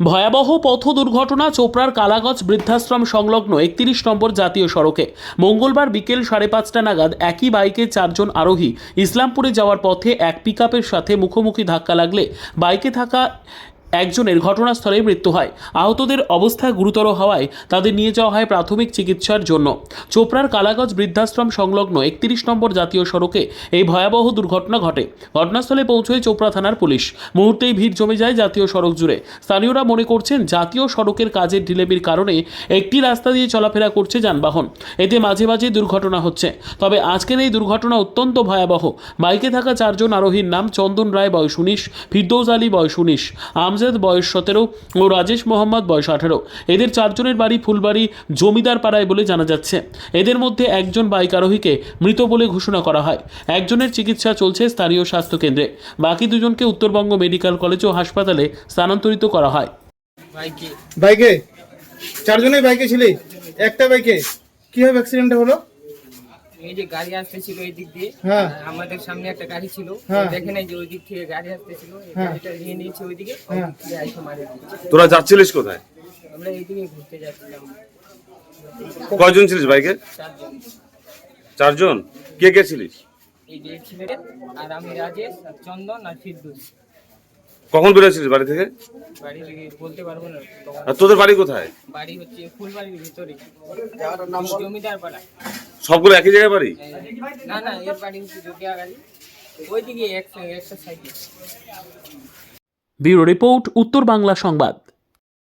ভয়াবহ পথ দুর্ঘটনা চোপড়ার কালাগজ বৃদ্ধাশ্রম সংলগ্ন একত্রিশ নম্বর জাতীয় সড়কে। মঙ্গলবার বিকেল সাড়ে পাঁচটা নাগাদ একই বাইকে চারজন আরোহী ইসলামপুরে যাওয়ার পথে এক পিকআপের সাথে মুখোমুখি ধাক্কা লাগলে বাইকে থাকা একজনের ঘটনাস্থলে মৃত্যু হয়। আহতদের অবস্থা গুরুতর হওয়ায় তাদের নিয়ে যাওয়া হয় প্রাথমিক চিকিৎসার জন্য। চোপড়ার কালাগঞ্জ বৃদ্ধাশ্রম সংলগ্ন একত্রিশ নম্বর জাতীয় সড়কে এই ভয়াবহ দুর্ঘটনা ঘটে। ঘটনাস্থলে পৌঁছয় চোপড়া থানার পুলিশ। মুহূর্তেই ভিড় জমে যায় জাতীয় সড়ক জুড়ে। স্থানীয়রা মনে করছেন জাতীয় সড়কের কাজের ঢিলেমির কারণে একটি রাস্তা দিয়ে চলাফেরা করছে যানবাহন। এতে মাঝে মাঝে দুর্ঘটনা হচ্ছে। তবে আজকের এই দুর্ঘটনা অত্যন্ত ভয়াবহ। বাইকে থাকা চারজন আরোহীর নাম চন্দন রায়, বয়স উনিশ, ফিরদৌস আলী, বয়স উনিশ। আমজাদ বয়স সতেরো ও রাজেশ মোহাম্মদ বয়স আঠেরো। এদের চারজনের বাড়ি ফুলবাড়ি জমিদার পাড়ায় বলে জানা যাচ্ছে। এদের মধ্যে একজন বাইক আরোহীকে মৃত বলে ঘোষণা করা হয়। একজনের চিকিৎসা চলছে স্থানীয় স্বাস্থ্যকেন্দ্রে। বাকি দুজনকে উত্তরবঙ্গ মেডিকেল কলেজ ও হাসপাতালে স্থানান্তরিত করা হয়। বাইকে চারজনেই বাইকে ছিলি? একটা বাইকে কীভাবে অ্যাক্সিডেন্টটা হলো? এই যে গাড়ি আসতেছিল এই দিক দিয়ে হ্যাঁ। আমাদের সামনে একটা গাড়ি ছিল। হ্যাঁ। দেখে নাই যে ওই দিক থেকে গাড়ি আসতেছিল। হ্যাঁ। গাড়িটা নিয়ে নিয়েছে ওইদিকে। হ্যাঁ। তোরা যাচ্ছিলিস কোথায়? আমরা এইদিকে ঘুরতে যাচ্ছিলাম। কয়জন ছিলিস বাইকে? চারজন। চারজন? কে কে ছিলিস? এই যে আর আমি রাজেশ আর চন্দন আর ফিরদুস। কখন বেরোছিলিস বাড়ি থেকে? বাড়ি থেকে বলতে পারব না। আর তোদের বাড়ি কোথায়? বাড়ি হচ্ছে ফুলবাড়ির ভিতরে। জমিদার পাড়া সবগুলো একই জায়গায় বাড়ি? এই, না না এর বাড়ি হচ্ছে জটিয়া গাড়ি ওইদিকে একটা সাইকেল ব্যুরো রিপোর্ট উত্তর বাংলা সংবাদ।